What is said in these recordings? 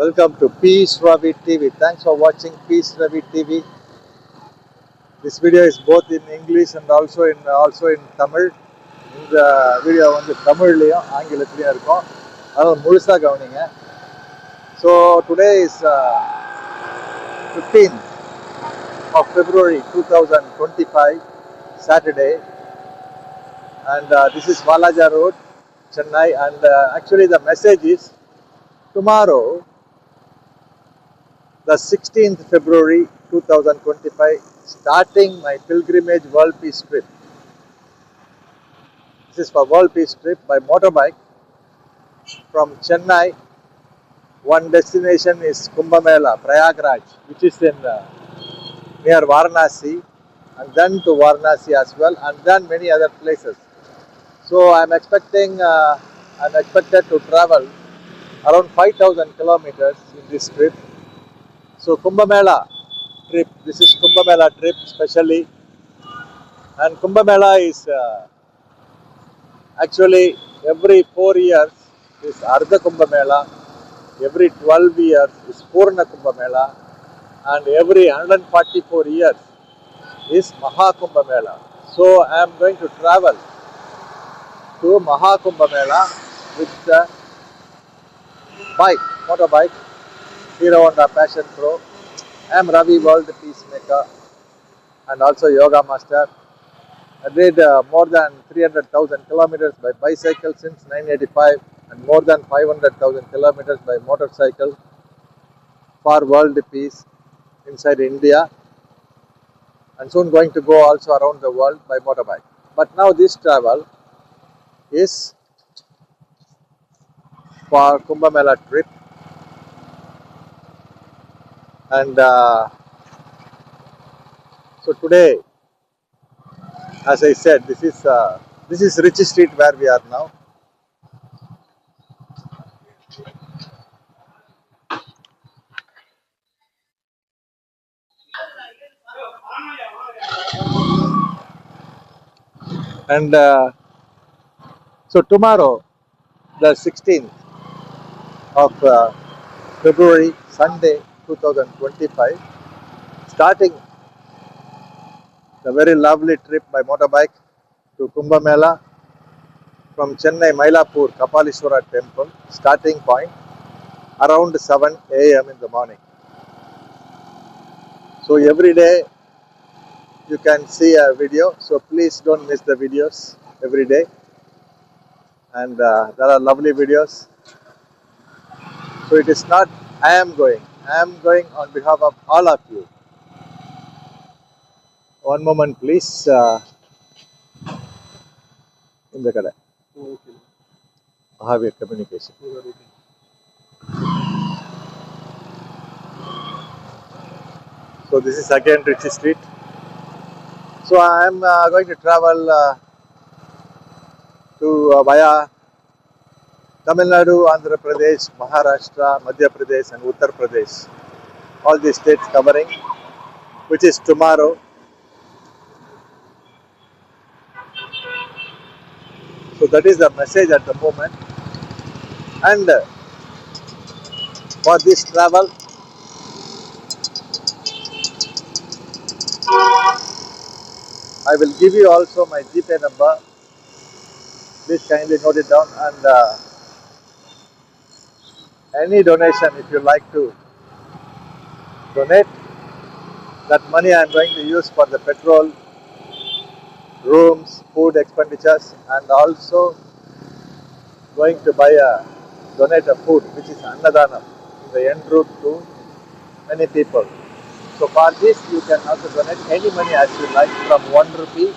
Welcome to Peace Ravi TV thanks for வாட்சிங் Peace Ravi TV this video is both in English and also in also in Tamil இந்த video வந்து தமிழ்லேயும் ஆங்கிலத்துலேயும் இருக்கும் அதாவது முழுசாக கவனிங்க so today is fifteen of February two thousand twenty five Saturday and this is Walaja road Chennai and actually the message is tomorrow the 16th February 2025, starting my pilgrimage World Peace trip. This is for World Peace trip by motorbike from Chennai. One destination is Kumbh Mela, Prayagraj, which is in uh, near Varanasi, and then to Varanasi as well, and then many other places. So I'm expecting, uh, I'm expected to travel around 5,000 kilometers in this trip. So Kumbh Mela trip, this is Kumbh Mela trip specially. And Kumbh Mela is uh, actually every four years is Ardha Kumbh Mela, every 12 years is Purna Kumbh Mela, and every 144 years is Mahakumbh Mela. So I am going to travel to Mahakumbh Mela with the bike, motorbike, Hero Honda Passion Pro. I am Ravi World Peacemaker and also Yoga Master. I did uh, more than 300,000 kilometers by bicycle since 1985 and more than 500,000 kilometers by motorcycle for world peace inside India and soon going to go also around the world by motorbike. But now this travel is for Kumbh Mela trip and uh, so today as I said this is uh, this is Rich Street where we are now. And uh, so tomorrow the 16th of uh, February, Sunday 2025, starting the very lovely trip by motorbike to Kumbh Mela from Chennai, Mylapore, Kapalishwara temple, starting point around 7 a.m. in the morning. So every day you can see a video, so please don't miss the videos every day. And uh, there are lovely videos so it is not I am going. I am going on behalf of all of you. One moment, please. Uh, இந்த கடை Mahavir communication So this is again Ritchie Street. So I am uh, going to travel uh, to uh, via Tamil Andhra Pradesh, Maharashtra, Madhya Pradesh, and Uttar Pradesh. All these states covering, which is tomorrow. So that is the message at the moment. And uh, for this travel, I will give you also my GPay number. Please kindly note it down and. Uh, any donation if you like to donate that money i am going to use for the petrol rooms food expenditures and also going to buy a donate a food which is annadanam in the end route to many people. So for this you can also donate any money as you like from 1 rupee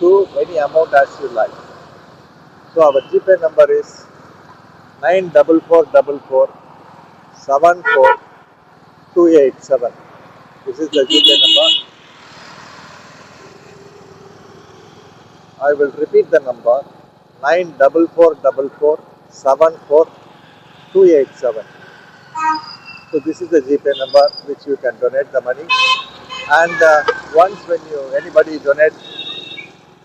to any amount as you like. So our gpay number is Nine double four double four seven four two eight seven. This is the four number. I will repeat the number: nine double four double four seven four two eight seven. So this is the GPay number which you can donate the money. And uh, once when you anybody donate,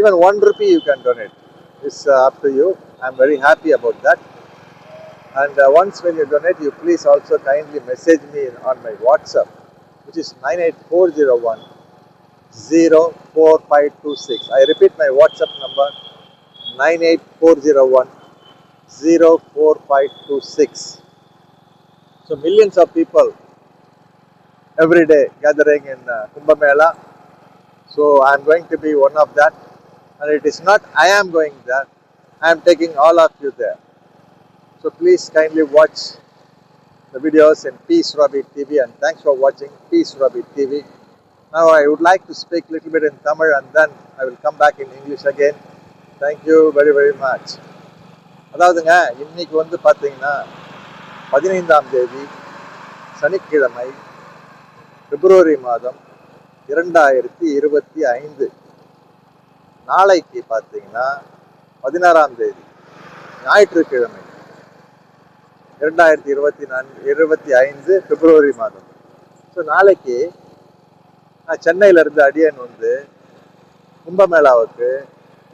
even one rupee you can donate. It's uh, up to you. I'm very happy about that. And uh, once when you donate, you please also kindly message me on my WhatsApp, which is 98401 04526. I repeat my WhatsApp number 98401 04526. So millions of people every day gathering in uh, Kumbh Mela. So I am going to be one of that. And it is not I am going there. I am taking all of you there. So please kindly watch the videos in Peace Rabbit TV and thanks for watching Peace Rabbit TV. Now I would like to speak a little bit in Tamil and then I will come back in English again. Thank you very very much. அதாவதுங்க இன்னைக்கு வந்து பார்த்தீங்கன்னா பதினைந்தாம் தேதி சனிக்கிழமை பிப்ரவரி மாதம் இரண்டாயிரத்தி இருபத்தி ஐந்து நாளைக்கு பார்த்தீங்கன்னா பதினாறாம் தேதி ஞாயிற்றுக்கிழமை இரண்டாயிரத்தி இருபத்தி நான்கு இருபத்தி ஐந்து பிப்ரவரி மாதம். ஸோ நாளைக்கு நான் சென்னையிலேருந்து அடியன் வந்து கும்பமேளாவுக்கு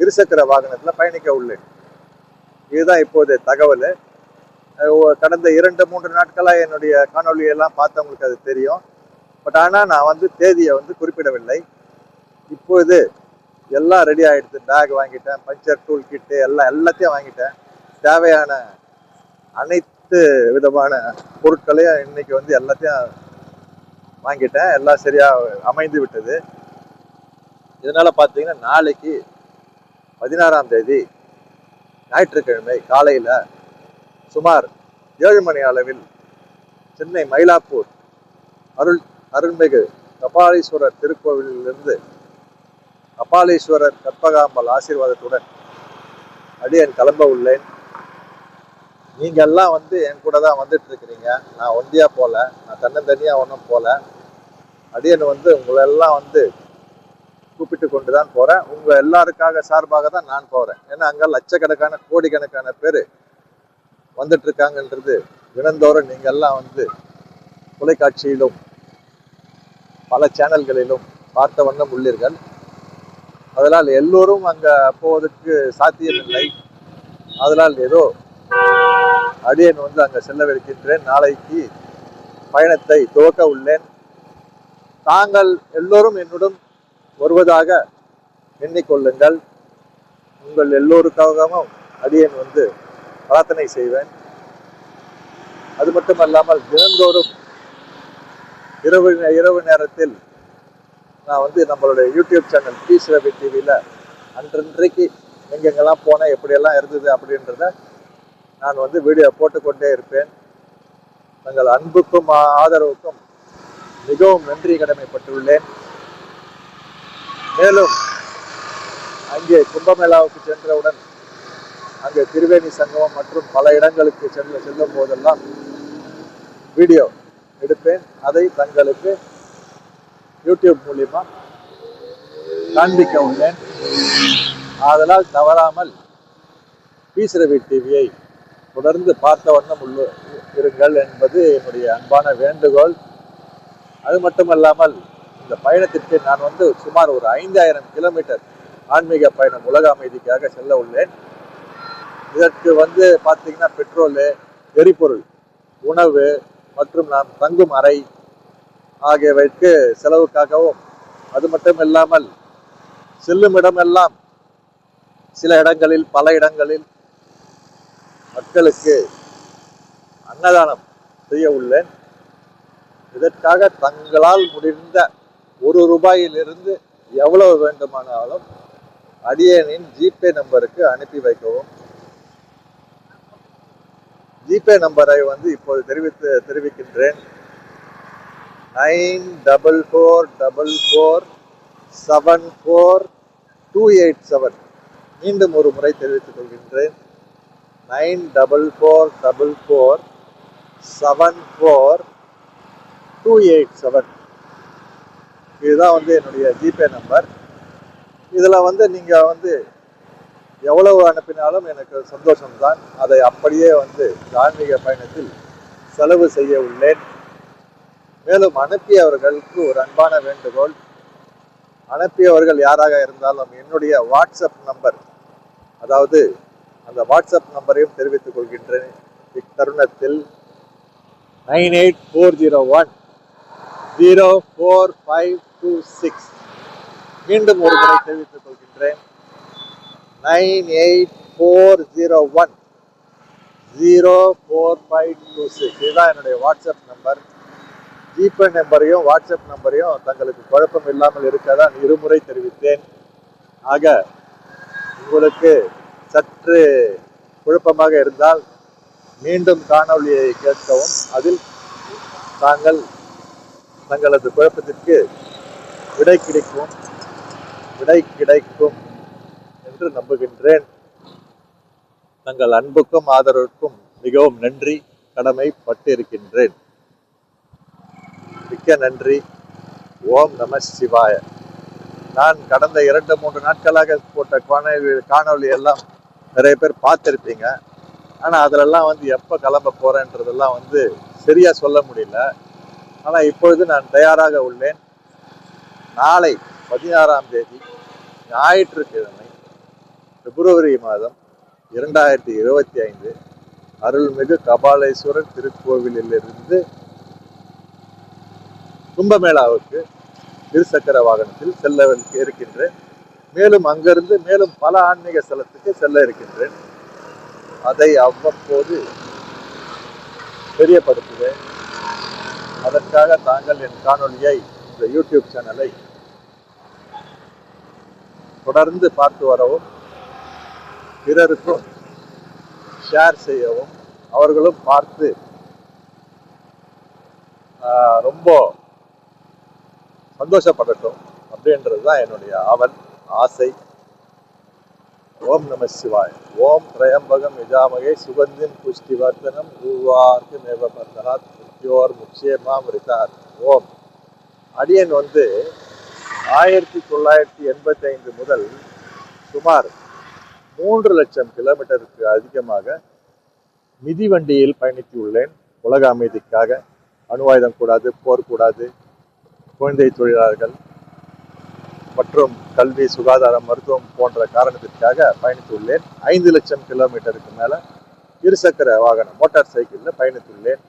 இருசக்கர வாகனத்தில் பயணிக்க உள்ளேன். இதுதான் இப்போதைய தகவல். கடந்த இரண்டு மூன்று நாட்களாக என்னுடைய காணொலியெல்லாம் பார்த்தவங்களுக்கு அது தெரியும். பட் ஆனால் நான் வந்து தேதியை வந்து குறிப்பிடவில்லை. இப்போது எல்லாம் ரெடி ஆகிடுது பேக் வாங்கிட்டேன் பஞ்சர் டூல் கிட்டு எல்லாம் எல்லாத்தையும் வாங்கிட்டேன். தேவையான அனைத்து விதமான பொருட்களையும் இன்னைக்கு வந்து எல்லாத்தையும் வாங்கிட்டேன். எல்லாம் சரியா அமைந்து விட்டது. இதனால பார்த்தீங்கன்னா நாளைக்கு பதினாறாம் தேதி ஞாயிற்றுக்கிழமை காலையில் சுமார் ஏழு மணி அளவில் சென்னை மயிலாப்பூர் அருள் அருள்மிகு கபாலீஸ்வரர் திருக்கோவிலிருந்து கபாலீஸ்வரர் கற்பகாம்பல் ஆசீர்வாதத்துடன் அடியன் கிளம்ப உள்ளேன். நீங்க எல்லாம் வந்து என் கூட தான் வந்துட்டு இருக்கிறீங்க நான் ஒண்டியா போல நான் தன்னந்தனியா ஒன்றும் போல. அடியன் வந்து உங்களை எல்லாம் வந்து கூப்பிட்டு கொண்டு தான் போறேன். உங்க எல்லாருக்காக சார்பாக தான் நான் போறேன். ஏன்னா அங்க லட்சக்கணக்கான கோடிக்கணக்கான பேர் வந்துட்டு இருக்காங்கன்றது தினந்தோறும் நீங்க எல்லாம் வந்து தொலைக்காட்சியிலும் பல சேனல்களிலும் பார்த்த வண்ணம் உள்ளீர்கள். அதனால் எல்லோரும் அங்க போவதற்கு சாத்தியமில்லை. அதனால் ஏதோ அடியேன் வந்து அங்க செல்லவிருக்கின்றேன் நாளைக்கு பயணத்தை துவக்க உள்ளேன். தாங்கள் எல்லோரும் என்னுடன் வருவதாக எண்ணிக்கொள்ளுங்கள். உங்கள் எல்லோருக்காகவும் அடியேன் வந்து பிரார்த்தனை செய்வேன். அது மட்டுமல்லாமல் தினந்தோறும் இரவு இரவு நேரத்தில் நான் வந்து நம்மளுடைய யூடியூப் சேனல் பீஸ் ரவி டிவியில் அன்றன்றைக்கு எங்கெங்கெல்லாம் போனேன் எப்படியெல்லாம் இருந்தது அப்படின்றத நான் வந்து வீடியோ போட்டுக்கொண்டே இருப்பேன். தங்கள் அன்புக்கும் ஆதரவுக்கும் மிகவும் நன்றி கடமைப்பட்டுள்ளேன். மேலும் அங்கே கும்பமேளாவுக்கு சென்றவுடன் அங்கே திருவேணி சங்கமம் மற்றும் பல இடங்களுக்கு செல்ல செல்லும் போதெல்லாம் வீடியோ எடுப்பேன். அதை தங்களுக்கு யூடியூப் மூலியமா காண்பிக்க உள்ளேன். ஆதலால் தவறாமல் பீசரவி டிவியை தொடர்ந்து பார்த்த வண்ணம் உள்ள இருங்கள் என்பது என்னுடைய அன்பான வேண்டுகோள். அது மட்டுமல்லாமல் இந்த பயணத்திற்கு நான் வந்து சுமார் ஒரு ஐந்தாயிரம் கிலோமீட்டர் ஆன்மீக பயணம் உலக அமைதிக்காக செல்ல உள்ளேன். இதற்கு வந்து பார்த்தீங்கன்னா பெட்ரோலு எரிபொருள் உணவு மற்றும் நாம் தங்கும் அறை ஆகியவைக்கு செலவுக்காகவும் அது மட்டும் இல்லாமல் செல்லும் இடமெல்லாம் சில இடங்களில் பல இடங்களில் மக்களுக்கு அன்னதானம் செய்ய உள்ளேன் இதற்காக தங்களால் முடிந்த ஒரு ரூபாயிலிருந்து எவ்வளவு வேண்டுமானாலும் அடியனின் ஜிபே நம்பருக்கு அனுப்பி வைக்கவும். ஜிபே நம்பரை வந்து இப்போது தெரிவித்து தெரிவிக்கின்றேன். Nine double four double four seven four two eight seven. மீண்டும் ஒரு முறை தெரிவித்துக் கொள்கின்றேன். Nine double four double four seven four two eight seven இதுதான் வந்து என்னுடைய ஜிபே நம்பர். இதில் வந்து நீங்கள் வந்து எவ்வளவு அனுப்பினாலும் எனக்கு சந்தோஷம்தான். அதை அப்படியே வந்து ஆன்மீக பயணத்தில் செலவு செய்ய உள்ளேன். மேலும் அனுப்பியவர்களுக்கு ஒரு அன்பான வேண்டுகோள். அனுப்பியவர்கள் யாராக இருந்தாலும் என்னுடைய வாட்ஸ்அப் நம்பர் அதாவது அந்த வாட்ஸ்அப் நம்பரையும் தெரிவித்துக் கொள்கின்றேன். இத்தருணத்தில் nine eight four zero one zero four five two six மீண்டும் ஒரு முறை தெரிவித்துக் கொள்கின்றேன். Nine eight four zero one zero four five two six. இதுதான் என்னுடைய வாட்ஸ்அப் நம்பர். ஜிபே நம்பரையும் வாட்ஸ்அப் நம்பரையும் தங்களுக்கு குழப்பம் இல்லாமல் இருக்க தான் இருமுறை தெரிவித்தேன். ஆக உங்களுக்கு சற்று குழப்பமாக இருந்தால் மீண்டும் காணொளியை கேட்கவும் அதில் தாங்கள் தங்களது குழப்பத்திற்கு விடை கிடைக்கும் விடை கிடைக்கும் என்று நம்புகின்றேன். தங்கள் அன்புக்கும் ஆதரவுக்கும் மிகவும் நன்றி கடமைப்பட்டிருக்கின்றேன். மிக்க நன்றி. ஓம் நம சிவாய. நான் கடந்த இரண்டு மூன்று நாட்களாக போட்ட காணொலி காணொலி எல்லாம் நிறைய பேர் பார்த்துருப்பீங்க. ஆனால் அதிலெல்லாம் வந்து எப்போ கிளம்ப போகிறேன்றதெல்லாம் வந்து சரியாக சொல்ல முடியல. ஆனால் இப்பொழுது நான் தயாராக உள்ளேன். நாளை பதினாறாம் தேதி ஞாயிற்றுக்கிழமை பிப்ரவரி மாதம் இரண்டாயிரத்தி இருபத்தி ஐந்து அருள்மிகு கபாலேஸ்வரர் திருக்கோவிலிலிருந்து கும்பமேளாவுக்கு இருசக்கர வாகனத்தில் செல்ல இருக்கின்றேன். மேலும் அங்கிருந்து மேலும் பல ஆன்மீக ஸ்தலத்துக்கு செல்ல இருக்கின்றேன். அதை அவ்வப்போது தெரியப்படுத்துவேன். அதற்காக தாங்கள் என் காணொலியை இந்த யூடியூப் சேனலை தொடர்ந்து பார்த்து வரவும் பிறருக்கும் ஷேர் செய்யவும் அவர்களும் பார்த்து ரொம்ப சந்தோஷப்படட்டும் அப்படின்றது தான் என்னுடைய ஆவல். ஆசை. ஓம் நம சிவாய். ஓம் திரையம்பகம் யஜாமகே சுகந்தின் புஷ்டிவர்த்தனம் பூவார்க்கு மேவபந்தனாத் முக்கியோர் முக்ஷேமாம் ரிதார் ஓம். அடியன் வந்து ஆயிரத்தி தொள்ளாயிரத்தி எண்பத்தி ஐந்து முதல் சுமார் மூன்று லட்சம் கிலோமீட்டருக்கு அதிகமாக மிதிவண்டியில் பயணித்துள்ளேன். உலக அமைதிக்காக. அணுவாயுதம் கூடாது போர் கூடாது. குழந்தை தொழிலாளர்கள் மற்றும் கல்வி சுகாதாரம் மருத்துவம் போன்ற காரணத்திற்காக பயணித்துள்ளேன். ஐந்து லட்சம் கிலோமீட்டருக்கு மேலே இருசக்கர வாகனம் மோட்டார் சைக்கிளில் பயணித்துள்ளேன்.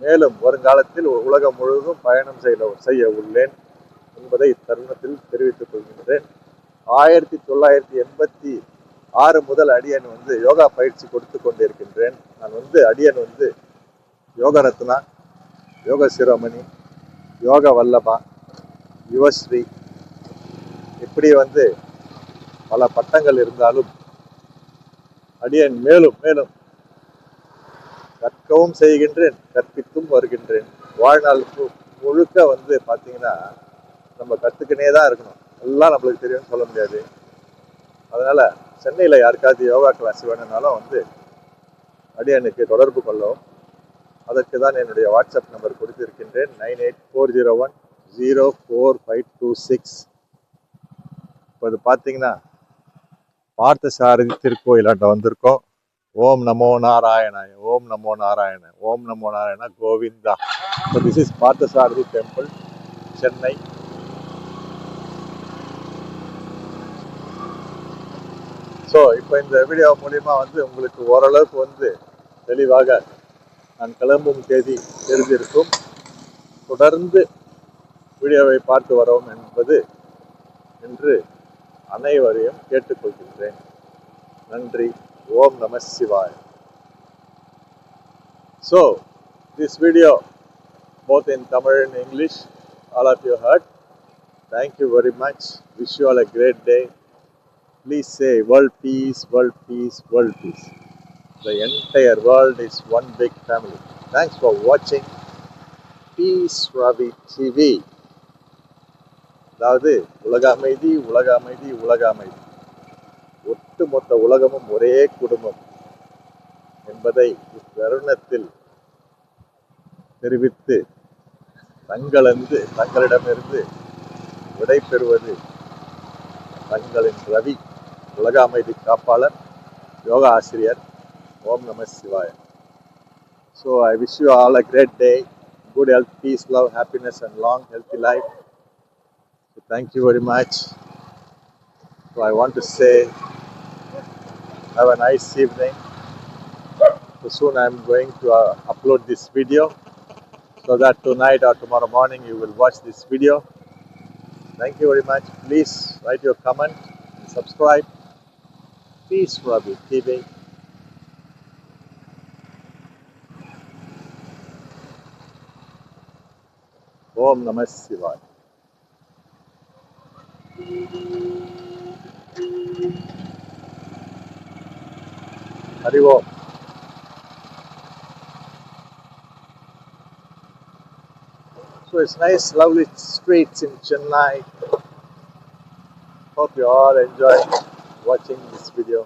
மேலும் வருங்காலத்தில் உலகம் முழுவதும் பயணம் செய்ய செய்ய உள்ளேன் என்பதை இத்தருணத்தில் தெரிவித்துக் கொள்கின்றேன். ஆயிரத்தி தொள்ளாயிரத்தி எண்பத்தி ஆறு முதல் அடியன் வந்து யோகா பயிற்சி கொடுத்து கொண்டிருக்கின்றேன். நான் வந்து அடியன் வந்து யோக ரத்னா யோக சிரோமணி யோக வல்லபா யுவஸ்ரீ இப்படி வந்து பல பட்டங்கள் இருந்தாலும் அடியேன் மேலும் மேலும் கற்கவும் செய்கின்றேன் கற்பித்தும் வருகின்றேன். வாழ்நாள் முழுக்க வந்து பார்த்தீங்கன்னா நம்ம கற்றுக்கினே தான் இருக்கணும். எல்லாம் நம்மளுக்கு தெரியும்னு சொல்ல முடியாது. அதனால் சென்னையில் யாருக்காவது யோகா கிளாஸ் வேணும்னாலும் வந்து அடியனுக்கு தொடர்பு கொள்ளவும். அதற்கு தான் என்னுடைய WhatsApp number கொடுத்திருக்கின்றேன். Nine eight four zero one zero four five two six. இப்போ இது பார்த்தீங்கன்னா பார்த்த சாரதி திருக்கோயிலாண்ட வந்திருக்கோம். ஓம் நமோ நாராயணாய ஓம் நமோ நாராயண ஓம் நமோ Narayana Govinda. So this is Partha Sarathi temple Chennai. So இப்போ இந்த வீடியோ மூலிமா வந்து உங்களுக்கு ஓரளவுக்கு வந்து தெளிவாக நான் கிளம்பும் தேதி தெரிந்திருக்கும் தொடர்ந்து வீடியோவை பார்த்து வரோம் என்பது என்று அனைவரையும் கேட்டுக்கொள்கின்றேன் நன்றி ஓம் நம சிவாய் so this video both in Tamil and English, all of you heard. Thank you very much. Wish you all a great day. Please say world peace, world peace, world peace. The entire world is one big family. Thanks for watching Peace Ravi TV. அதாவது உலக அமைதி உலக அமைதி உலக அமைதி ஒட்டுமொத்த உலகமும் ஒரே குடும்பம் என்பதை இத்தருணத்தில் தெரிவித்து தங்களந்து தங்களிடமிருந்து விடை பெறுவது தங்களின் ரவி உலக அமைதி காப்பாளர் யோகா ஆசிரியர் ஓம் நம சிவாய. So I wish you all a great day good health peace love happiness and long healthy life Thank you very much. So I want to say, have a nice evening. So soon I am going to uh, upload this video so that tonight or tomorrow morning you will watch this video. Thank you very much. Please write your comment and subscribe. Peace, Rabi TV. ओम नमः शिवाय அறிவோம் Om. So it's nice, lovely streets in Chennai. Hope you all enjoy watching this video.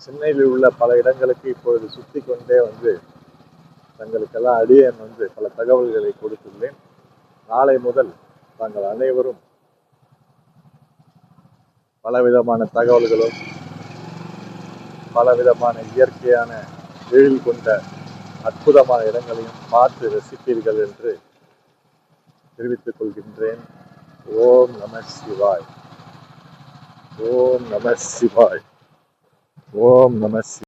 சென்னையில் உள்ள பல இடங்களுக்கு இப்பொழுது சுற்றி கொண்டே வந்து தங்களுக்கெல்லாம் அடியேன் வந்து பல தகவல்களை கொடுத்துள்ளேன் நாளை முதல் தாங்கள் அனைவரும் பலவிதமான தகவல்களும் பலவிதமான இயற்கையான எழில் கொண்ட அற்புதமான இடங்களையும் பார்த்து ரசிப்பீர்கள் என்று தெரிவித்துக் கொள்கின்றேன். ஓம் நம சிவாய். ஓம் நம சிவாய். ஓம் நம சிவாய்.